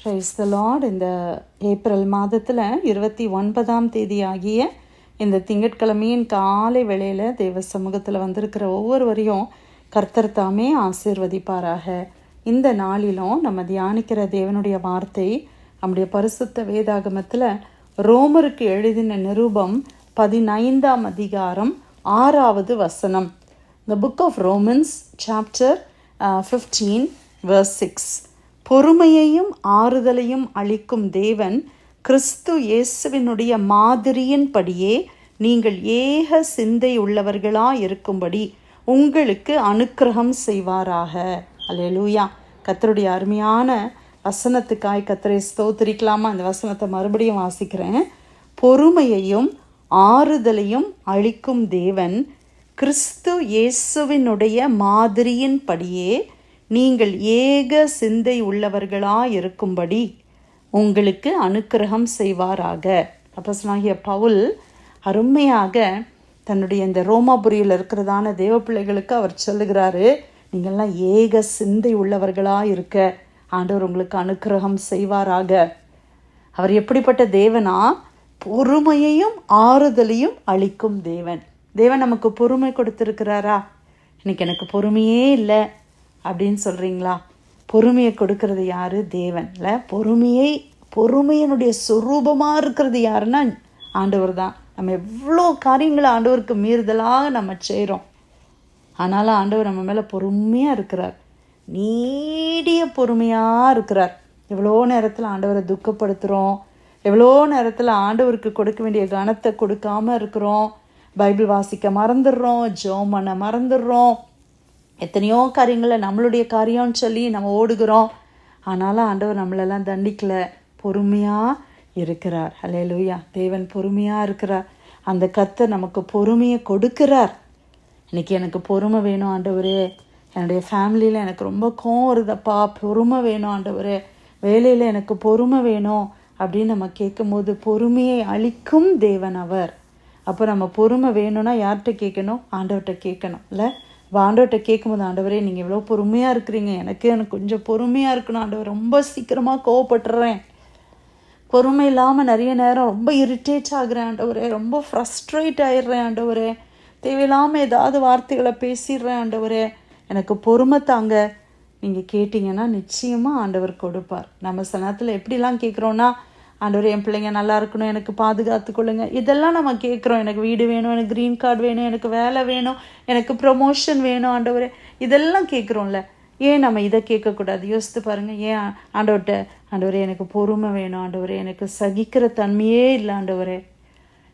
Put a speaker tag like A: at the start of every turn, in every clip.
A: Price the lord இந்த April மாதத்தில் இருபத்தி ஒன்பதாம் தேதி ஆகிய இந்த திங்கட்கிழமையின் காலை வேளையில் தேவ சமூகத்தில் வந்திருக்கிற ஒவ்வொருவரையும் கர்த்தர் தாமே ஆசீர்வதிப்பாராக. இந்த நாளிலும் நம்ம தியானிக்கிற தேவனுடைய வார்த்தை நம்முடைய பரிசுத்த வேதாகமத்தில் ரோமருக்கு எழுதின நிரூபம் பதினைந்தாம் அதிகாரம் ஆறாவது வசனம். The book of Romans chapter fifteen verse six பொறுமையையும் ஆறுதலையும் அளிக்கும் தேவன் கிறிஸ்து இயேசுவினுடைய மாதிரியின்படியே நீங்கள் ஏக சிந்தை உள்ளவர்களாக இருக்கும்படி உங்களுக்கு அனுக்கிரகம் செய்வாராக. அல்லேலூயா. கத்தருடைய அருமையான வசனத்துக்காய் கத்தரை ஸ்தோத்திரிக்கலாமா? அந்த வசனத்தை மறுபடியும் வாசிக்கிறேன். பொறுமையையும் ஆறுதலையும் அளிக்கும் தேவன் கிறிஸ்து இயேசுவினுடைய மாதிரியின்படியே நீங்கள் ஏக சிந்தை உள்ளவர்களாயிருக்கும்படி உங்களுக்கு அனுக்கிரகம் செய்வாராக. அப்போஸ்தலனாகிய பவுல் அருமையாக தன்னுடைய இந்த ரோமாபுரியில் இருக்கிறதான தேவ பிள்ளைகளுக்கு அவர் சொல்லுகிறாரு நீங்கள்லாம் ஏக சிந்தை உள்ளவர்களாக இருக்க ஆண்டவர் உங்களுக்கு அனுக்கிரகம் செய்வாராக. அவர் எப்படிப்பட்ட தேவனா? பொறுமையையும் ஆறுதலையும் அளிக்கும் தேவன். தேவன் நமக்கு பொறுமை கொடுத்துருக்கிறாரா? இன்னைக்கு எனக்கு பொறுமையே இல்லை. அப்படின்னு சொல்கிறீங்களா பொறுமையை கொடுக்கறது யாரு? தேவன் இல்லை பொறுமையை பொறுமையினுடைய சுரூபமாக இருக்கிறது யாருன்னா ஆண்டவர் தான் நம்ம எவ்வளோ காரியங்களை ஆண்டவருக்கு மீறுதலாக நம்ம செய்கிறோம் ஆனாலும் ஆண்டவர் நம்ம மேலே பொறுமையாக இருக்கிறார். நீடிய பொறுமையாக இருக்கிறார். எவ்வளோ நேரத்தில் ஆண்டவரை துக்கப்படுத்துகிறோம் எவ்வளோ நேரத்தில் ஆண்டவருக்கு கொடுக்க வேண்டிய கனத்தை கொடுக்காம இருக்கிறோம். பைபிள் வாசிக்க மறந்துடுறோம். ஜோம் பண்ண மறந்துடுறோம். எத்தனையோ காரியங்களை நம்மளுடைய காரியம்னு சொல்லி நம்ம ஓடுகிறோம். ஆனாலும் ஆண்டவர் நம்மளெல்லாம் தண்டிக்கல. பொறுமையாக இருக்கிறார். ஹலே லூயா தேவன் பொறுமையாக இருக்கிறார். அந்த கத்தை நமக்கு பொறுமையை கொடுக்கிறார். இன்னைக்கு எனக்கு பொறுமை வேணும் ஆண்டவரே. என்னுடைய ஃபேமிலியில் எனக்கு ரொம்ப கோவம் வருதப்பா. பொறுமை வேணும் ஆண்டவரே. வேலையில் எனக்கு பொறுமை வேணும் அப்படின்னு நம்ம கேட்கும்போது பொறுமையை அளிக்கும் தேவன் அவர். அப்போ நம்ம பொறுமை வேணும்னா யார்கிட்ட கேட்கணும்? ஆண்டவர்கிட்ட கேட்கணும். இல்லை? ஆண்டவர்கிட்ட கேட்கும்போது ஆண்டவரே நீங்கள் இவ்வளோ பொறுமையாக இருக்கிறீங்க. எனக்கு எனக்கு கொஞ்சம் பொறுமையாக இருக்கணும் ஆண்டவர். ரொம்ப சீக்கிரமாக கோவப்பட்டுறேன். பொறுமை இல்லாமல் நிறைய நேரம் ரொம்ப இரிட்டேட் ஆகிறேன் ஆண்டவரே. ரொம்ப ஃப்ரஸ்ட்ரேட் ஆயிடுறேன் ஆண்டவரே. தேவையில்லாமல் ஏதாவது வார்த்தைகளை பேசிடுறேன் ஆண்டவரே. எனக்கு பொறுமை தாங்க. நீங்கள் கேட்டிங்கன்னா நிச்சயமாக ஆண்டவர் கொடுப்பார். நம்ம சில நேரத்தில் எப்படிலாம் கேட்குறோன்னா ஆண்டவர் என் பிள்ளைங்க நல்லா இருக்கணும் எனக்கு பாதுகாத்து கொள்ளுங்க. இதெல்லாம் நம்ம கேட்குறோம். எனக்கு வீடு வேணும் எனக்கு க்ரீன் கார்டு வேணும் எனக்கு வேலை வேணும் எனக்கு ப்ரொமோஷன் வேணும் ஆண்டவர். இதெல்லாம் கேட்குறோம்ல. ஏன் நம்ம இதை கேட்கக்கூடாது? யோசித்து பாருங்கள் ஏன் ஆண்டவர்கிட்ட ஆண்டவரே எனக்கு பொறுமை வேணும் ஆண்டவரே. எனக்கு சகிக்கிற தன்மையே இல்லை ஆண்டவரே.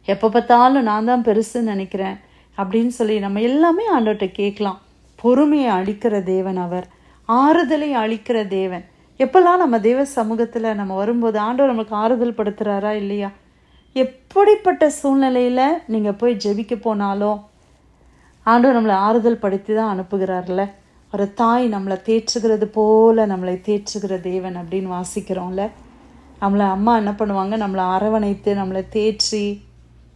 A: எப்போ பார்த்தாலும் நான் தான் பெருசுன்னு நினைக்கிறேன். அப்படின்னு சொல்லி நம்ம எல்லாமே ஆண்டவர்கிட்ட கேட்கலாம். பொறுமையை அழிக்கிற தேவன் அவர். ஆறுதலை அழிக்கிற தேவன். எப்பெல்லாம் நம்ம தேவ சமூகத்தில் நம்ம வரும்போது ஆண்டவர் நம்மளுக்கு ஆறுதல் படுத்துகிறாரா இல்லையா? எப்படிப்பட்ட சூழ்நிலையில் நீங்கள் போய் ஜெபிக்க போனாலும் ஆண்டவர் நம்மளை ஆறுதல் படுத்தி தான் அனுப்புகிறார்ல. ஒரு தாய் நம்மளை தேற்றுகிறது போல் நம்மளை தேற்றுகிற தேவன் அப்படின்னு வாசிக்கிறோம்ல. நம்மளை அம்மா என்ன பண்ணுவாங்க? நம்மளை அரவணைத்து நம்மளை தேற்றி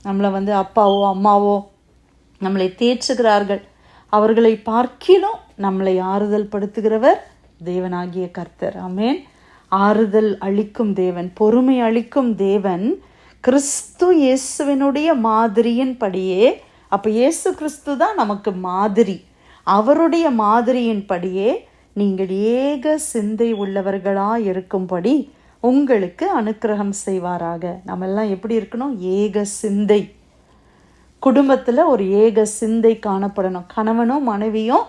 A: நம்மளை வந்து அப்பாவோ அம்மாவோ நம்மளை தேற்றுகிறார்கள். அவர்களை பார்க்கிலும் நம்மளை ஆறுதல் படுத்துகிறவர் தேவனாகிய கர்த்தர். ஆமேன். ஆறுதல் அளிக்கும் தேவன் பொறுமை அளிக்கும் தேவன் கிறிஸ்து இயேசுவினுடைய மாதிரியின்படியே அப்போ இயேசு கிறிஸ்து தான் நமக்கு மாதிரி. அவருடைய மாதிரியின்படியே நீங்கள் ஏக சிந்தை உள்ளவர்களாக இருக்கும்படி உங்களுக்கு அனுக்கிரகம் செய்வாராக. நம்ம எல்லாம் எப்படி இருக்கணும்? ஏக சிந்தை. குடும்பத்தில் ஒரு ஏக சிந்தை காணப்படணும். கணவனும் மனைவியும்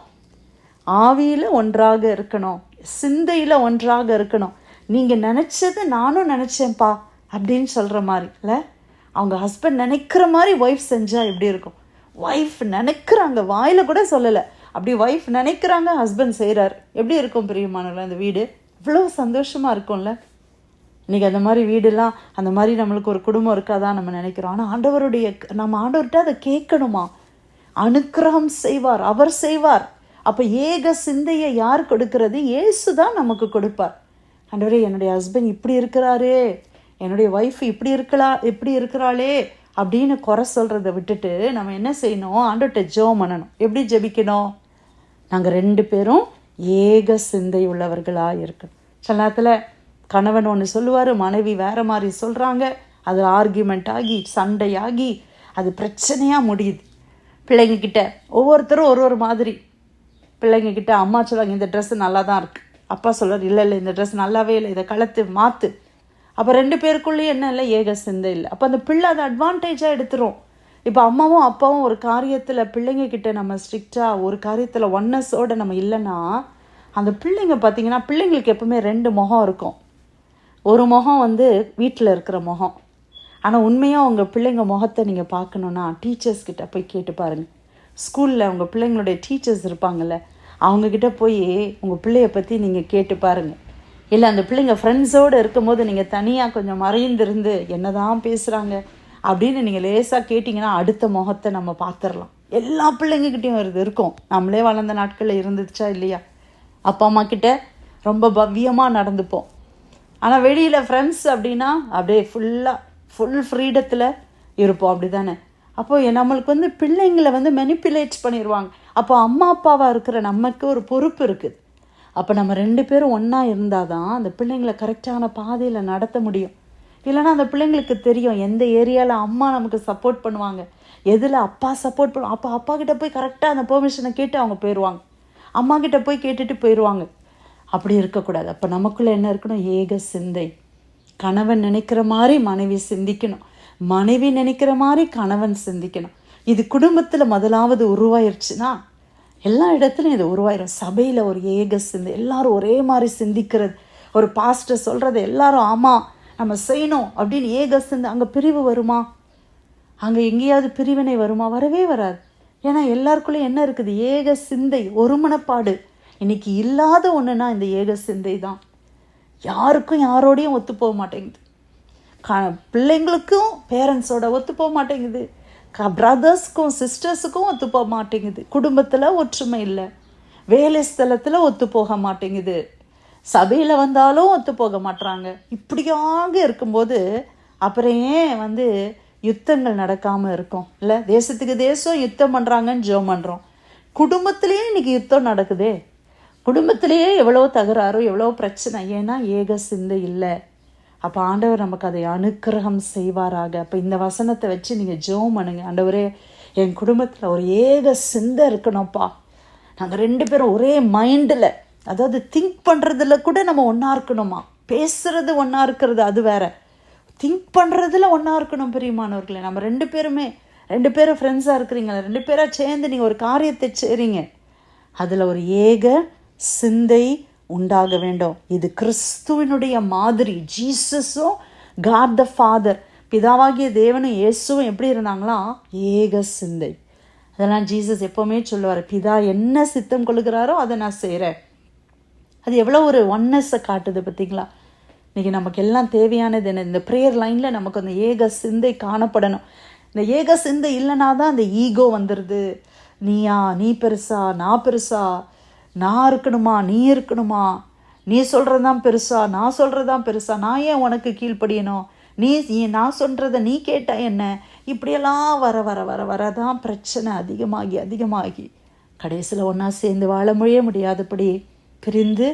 A: ஆவியில் ஒன்றாக இருக்கணும். சிந்தையில் ஒன்றாக இருக்கணும். நீங்கள் நினச்சதை நானும் நினச்சேன்ப்பா அப்படின்னு சொல்கிற மாதிரி இல்லை? அவங்க ஹஸ்பண்ட் நினைக்கிற மாதிரி ஒய்ஃப் செஞ்சால் எப்படி இருக்கும்? ஒய்ஃப் நினைக்கிறாங்க வாயில் கூட சொல்லலை. அப்படி ஒய்ஃப் நினைக்கிறாங்க ஹஸ்பண்ட் செய்கிறார் எப்படி இருக்கும் பிரியமானவர்கள் அந்த வீடு? இவ்வளோ சந்தோஷமாக இருக்கும்ல? இன்றைக்கி அந்த மாதிரி வீடெல்லாம் அந்த மாதிரி நம்மளுக்கு ஒரு குடும்பம் இருக்காதான் நம்ம நினைக்கிறோம். ஆனால் ஆண்டவருடைய நம்ம ஆண்டவர்கிட்ட அதை கேட்கணுமா? அனுக்கிரகம் செய்வார் அவர் செய்வார். அப்போ ஏக சிந்தையை யார் கொடுக்கறது? ஏசு தான் நமக்கு கொடுப்பார். ஆண்டவரே என்னுடைய ஹஸ்பண்ட் இப்படி இருக்கிறாரு. என்னுடைய ஒய்ஃப் இப்படி இருக்கலாம் இப்படி இருக்கிறாளே அப்படின்னு குறை சொல்கிறத விட்டுட்டு நம்ம என்ன செய்யணும்? ஆண்டவர்கிட்ட ஜெபம் பண்ணணும். எப்படி ஜெபிக்கணும்? நாங்கள் ரெண்டு பேரும் ஏக சிந்தை உள்ளவர்களாக இருக்கணும். சில நேரத்தில் கணவன் ஒன்று சொல்லுவார் மனைவி வேறு மாதிரி சொல்கிறாங்க அது ஆர்கியூமெண்ட் ஆகி சண்டையாகி அது பிரச்சனையாக முடியுது. பிள்ளைங்கக்கிட்ட ஒவ்வொருத்தரும் ஒரு ஒரு மாதிரி. பிள்ளைங்கக்கிட்ட அம்மா சொல்லுவாங்க இந்த ட்ரெஸ் நல்லா தான் இருக்குது அப்பா சொல்கிறார் இல்லை இல்லை இந்த ட்ரெஸ் நல்லாவே இல்லை இதை கலத்து மாற்று அப்போ ரெண்டு பேருக்குள்ளேயும் என்ன இல்லை ஏக சிந்தை இல்லை. அப்போ அந்த பிள்ளை அதை அட்வான்டேஜாக எடுத்துரும். இப்போ அம்மாவும் அப்பாவும் ஒரு காரியத்தில் பிள்ளைங்கக்கிட்ட நம்ம ஸ்ட்ரிக்டாக ஒரு காரியத்தில் ஒன்னஸோடு நம்ம இல்லைன்னா அந்த பிள்ளைங்க பார்த்தீங்கன்னா பிள்ளைங்களுக்கு எப்பவுமே ரெண்டு முகம் இருக்கும். ஒரு முகம் வந்து வீட்டில் இருக்கிற முகம். ஆனால் உண்மையாக உங்கள் பிள்ளைங்க முகத்தை நீங்கள் பார்க்கணுன்னா டீச்சர்ஸ்கிட்ட போய் கேட்டு பாருங்கள் ஸ்கூலில் உங்கள் பிள்ளைங்களுடைய டீச்சர்ஸ் இருப்பாங்கள்ல அவங்கக்கிட்ட போய் உங்கள் பிள்ளைய பற்றி நீங்கள் கேட்டு பாருங்கள் இல்லை அந்த பிள்ளைங்க ஃப்ரெண்ட்ஸோடு இருக்கும்போது நீங்கள் தனியாக கொஞ்சம் மறைந்திருந்து என்ன தான் பேசுகிறாங்க அப்படின்னு நீங்கள் லேசாக கேட்டிங்கன்னா அடுத்த முகத்தை நம்ம பார்த்துடலாம் எல்லா பிள்ளைங்கக்கிட்டேயும் இது இருக்கும். நம்மளே வளர்ந்த நாட்களில் இருந்துச்சா இல்லையா? அப்பா அம்மா கிட்ட ரொம்ப பவ்யமாக நடந்துப்போம். ஆனால் வெளியில் ஃப்ரெண்ட்ஸ் அப்படின்னா அப்படியே ஃபுல்லாக ஃபுல் ஃப்ரீடத்தில் இருப்போம். அப்படி தானே அப்போது நம்மளுக்கு வந்து பிள்ளைங்களை வந்து மெனிப்புலேட் பண்ணிடுவாங்க அப்போ அம்மா அப்பாவாக இருக்கிற நமக்கு ஒரு பொறுப்பு இருக்குது. அப்போ நம்ம ரெண்டு பேரும் ஒன்றா இருந்தால் தான் அந்த பிள்ளைங்களை கரெக்டான பாதையில் நடத்த முடியும். இல்லைன்னா அந்த பிள்ளைங்களுக்கு தெரியும் எந்த ஏரியாவில் அம்மா நமக்கு சப்போர்ட் பண்ணுவாங்க. எதில் அப்பா சப்போர்ட் பண்ணுவோம் அப்போ அப்பா கிட்டே போய் கரெக்டாக அந்த பெர்மிஷனை கேட்டு அவங்க போயிடுவாங்க அம்மா கிட்டே போய் கேட்டுட்டு போயிடுவாங்க அப்படி இருக்கக்கூடாது. அப்போ நமக்குள்ளே என்ன இருக்கணும்? ஏக சிந்தை. கணவன் நினைக்கிற மாதிரி மனைவி சிந்திக்கணும். மனைவி நினைக்கிற மாதிரி கணவன் சிந்திக்கணும். இது குடும்பத்தில் முதலாவது உருவாயிருச்சுன்னா எல்லா இடத்துலையும் இது உருவாயிரும். சபையில் ஒரு ஏக சிந்தி எல்லாரும் ஒரே மாதிரி சிந்திக்கிறது ஒரு பாஸ்டர் சொல்கிறது எல்லாரும் ஆமாம் நம்ம செய்யணும் அப்படின்னு ஏக சிந்தி அங்கே பிரிவு வருமா? அங்கே எங்கேயாவது பிரிவினை வருமா? வரவே வராது. ஏன்னா எல்லாருக்குள்ளேயும் என்ன இருக்குது? ஏக சிந்தை ஒருமனப்பாடு. இன்னைக்கு இல்லாத ஒன்றுனா இந்த ஏக சிந்தை தான். யாருக்கும் யாரோடையும் ஒத்து போக மாட்டேங்குது. கா பிள்ளைங்களுக்கும் பேரண்ட்ஸோட ஒத்து போக மாட்டேங்குது பிரதர்ஸுக்கும் பிரதர்ஸ்க்கும் சிஸ்டர்ஸுக்கும் ஒத்து போக மாட்டேங்குது குடும்பத்தில் ஒற்றுமை இல்லை. வேலை ஸ்தலத்தில் ஒத்து போக மாட்டேங்குது சபையில் வந்தாலும் ஒத்து போக மாட்டுறாங்க இப்படியாக இருக்கும்போது அப்புறம் ஏன் வந்து யுத்தங்கள் நடக்காமல் இருக்கும்? இல்லை தேசத்துக்கு தேசம் யுத்தம் பண்ணுறாங்கன்னு ஜோம் பண்ணுறோம் குடும்பத்திலேயே இன்னைக்கு யுத்தம் நடக்குதே. குடும்பத்திலேயே எவ்வளோ தகராறு எவ்வளோ பிரச்சனை. ஏன்னா ஏக சிந்தை இல்லை. அப்போ ஆண்டவர் நமக்கு அதை அனுக்கிரகம் செய்வாராக. அப்போ இந்த வசனத்தை வச்சு நீங்கள் ஜோம் பண்ணுங்க. ஆண்டவரே என் குடும்பத்தில் ஒரு ஏக சிந்தை இருக்கணும்ப்பா. நாங்கள் ரெண்டு பேரும் ஒரே மைண்டில் அதாவது திங்க் பண்ணுறதுல கூட நம்ம ஒன்றா இருக்கணுமா? பேசுகிறது ஒன்றா இருக்கிறது அது வேற. திங்க் பண்ணுறதுல ஒன்றா இருக்கணும் பிரியமானவர்களே. நம்ம ரெண்டு பேருமே ரெண்டு பேரும் ஃப்ரெண்ட்ஸாக இருக்கிறீங்களா ரெண்டு பேராக சேர்ந்து நீங்கள் ஒரு காரியத்தை செய்கிறீங்க அதில் ஒரு ஏக சிந்தை உண்டாக வேண்டும். இது கிறிஸ்துவனுடைய மாதிரி. ஜீசஸும் காட் த ஃபாதர் பிதாவாகிய தேவனும் இயேசுவும் எப்படி இருந்தாங்களா? ஏக சிந்தை. அதெல்லாம் ஜீசஸ் எப்போவுமே சொல்லுவார். பிதா என்ன சித்தம் கொள்கிறாரோ அதை நான் செய்கிறேன் அது எவ்வளோ ஒரு ஒன்னஸை காட்டுது பார்த்தீங்களா? இன்றைக்கி நமக்கு எல்லாம் தேவையானது என்ன? இந்த ப்ரேயர் லைனில் நமக்கு அந்த ஏக சிந்தை காணப்படணும். இந்த ஏக சிந்தை இல்லைனா தான் அந்த ஈகோ வந்துடுது நீயா நீ பெருசா நான் பெருசா? நான் இருக்கணுமா நீ இருக்கணுமா? நீ சொல்கிறது தான் பெருசா நான் சொல்கிறது தான் பெருசா நான் ஏன் உனக்கு கீழ்ப்படியணும்? நீ நான் சொல்கிறத நீ கேட்டா என்ன? இப்படியெல்லாம் வர வர வர வர தான் பிரச்சனை அதிகமாகி அதிகமாகி. கடைசியில் ஒன்றா சேர்ந்து வாழ முடிய முடியாதபடி பிரிந்து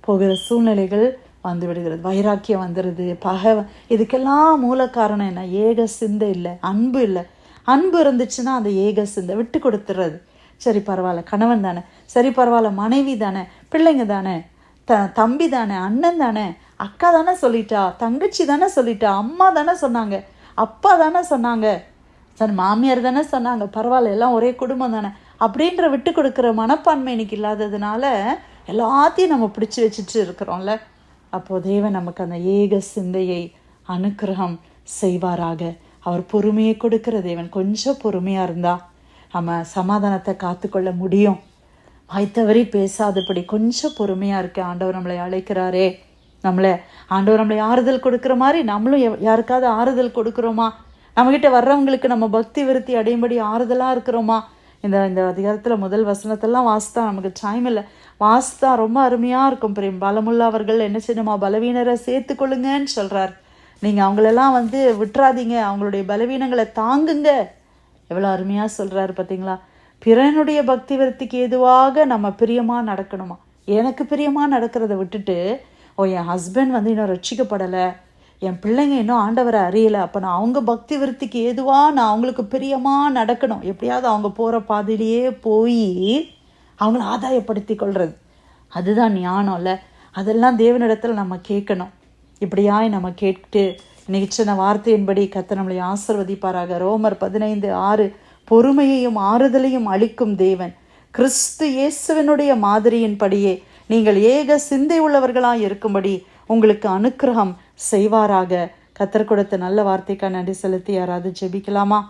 A: போகிற சூழ்நிலைகள் வந்து விடுகிறது. வைராக்கியம் வந்துடுது பகை இதுக்கெல்லாம் மூல காரணம் என்ன? ஏக சிந்தை இல்லை அன்பு இல்லை. அன்பு இருந்துச்சுன்னா அந்த ஏக சிந்தை விட்டு கொடுத்துறது சரி பரவாயில்ல. கணவன் தானே. சரி பரவாயில்ல. மனைவி தானே. பிள்ளைங்க தானே. த தம்பி தானே. அண்ணன் தானே. அக்கா தானே சொல்லிட்டா. தங்கச்சி தானே சொல்லிட்டா. அம்மா தானே சொன்னாங்க. அப்பா தானே சொன்னாங்க. சார் மாமியார் தானே சொன்னாங்க. பரவாயில்ல எல்லாம் ஒரே குடும்பம் தானே. அப்படின்ற விட்டு கொடுக்குற மனப்பான்மை இன்னைக்கு இல்லாததுனால எல்லாத்தையும் நம்ம பிடிச்சி வச்சுட்டு இருக்கிறோம்ல. அப்போது தேவன் நமக்கு அந்த ஏக சிந்தையை அனுக்கிரகம் செய்வாராக. அவர் பொறுமையை கொடுக்கிற தேவன். கொஞ்சம் பொறுமையாக இருந்தால் நம்ம சமாதானத்தை காத்துக்கொள்ள முடியும். வாய்த்தவரி பேசாதபடி கொஞ்சம் பொறுமையாக இருக்க ஆண்டவர் நம்மளை அழைக்கிறாரே. நம்மளை ஆண்டவர் நம்மளை ஆறுதல் கொடுக்குற மாதிரி நம்மளும் யாருக்காவது ஆறுதல் கொடுக்குறோமா? நம்மக்கிட்ட வர்றவங்களுக்கு நம்ம பக்தி விருத்தி அடையும்படி ஆறுதலாக இருக்கிறோமா? இந்த இந்த அதிகாரத்தில் முதல் வசனத்தெல்லாம் வாசித்தா நமக்கு டைம் இல்லை. வாசித்தா ரொம்ப அருமையாக இருக்கும் பிரேம். பலமுள்ள அவர்கள் என்ன செய்யணுமா? பலவீனரை சேர்த்து கொள்ளுங்கன்னு சொல்கிறார் நீங்கள் அவங்களெல்லாம் வந்து விட்டுறாதீங்க. அவங்களுடைய பலவீனங்களை தாங்குங்க. எவ்வளோ அருமையாக சொல்கிறாரு பார்த்தீங்களா பிறனுடைய பக்தி விருத்திக்கு ஏதுவாக நம்ம பிரியமாக நடக்கணுமா? எனக்கு பிரியமாக நடக்கிறத விட்டுட்டு ஓ என் ஹஸ்பண்ட் வந்து இன்னும் ரட்சிக்கப்படலை என் பிள்ளைங்க இன்னும் ஆண்டவரை அறியலை அப்போ நான் அவங்க பக்தி விருத்திக்கு ஏதுவாக நான் அவங்களுக்கு பிரியமாக நடக்கணும்? எப்படியாவது அவங்க போகிற பாதையிலேயே போய் அவங்கள ஆதாயப்படுத்தி கொள்வது அதுதான் ஞானம்ல அதெல்லாம் தேவனிடத்தில் நம்ம கேட்கணும். இப்படியாய் நம்ம கேட்டு இன்னைக்கு சின்ன வார்த்தையின்படி கத்த நம்மளை ஆசிர்வதிப்பாராக. ரோமர் பதினைந்து ஆறு பொறுமையையும் ஆறுதலையும் அளிக்கும் தேவன். கிறிஸ்து இயேசுவனுடைய மாதிரியின்படியே நீங்கள் ஏக சிந்தை உள்ளவர்களாக இருக்கும்படி உங்களுக்கு அனுக்கிரகம் செய்வாராக. கத்தர் கொடுத்த நல்ல வார்த்தைக்காக நன்றி செலுத்தி யாராவது ஜெபிக்கலாமா?